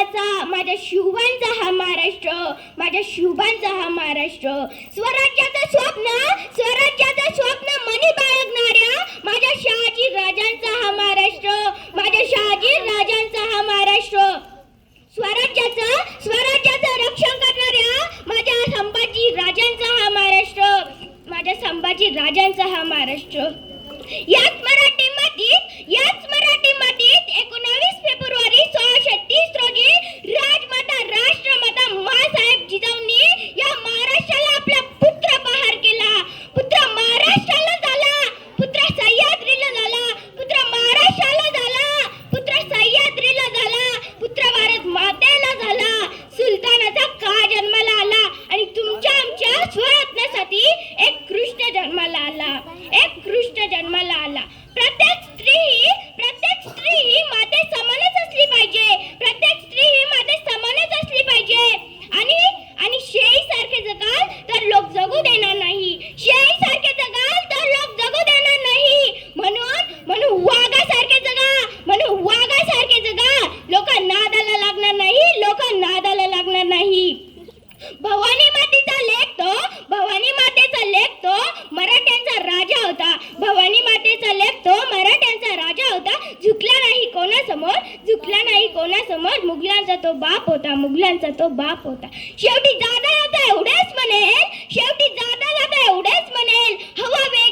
माझा माझ्या शिवांचा हा महाराष्ट्र माझ्या शिवांचा हा महाराष्ट्र. स्वराज्याचं स्वप्न स्वराज्याचं स्वप्न मनी बाळगणाऱ्या माझ्या शहाजी राजांचा हा महाराष्ट्र माझ्या शहाजी राजांचा हा महाराष्ट्र. स्वराज्याचं स्वराज्याचं रक्षण करणाऱ्या माझ्या संभाजी राजांचा हा महाराष्ट्र माझ्या संभाजी राजांचा हा महाराष्ट्र. याच मराठी समोर मुघलांचा तो बाप होता मुघलांचा तो बाप होता. शेवटी दादा जाता एवढेच म्हणेल शेवटी दादा जाता एवढेच म्हणेल हवा वेग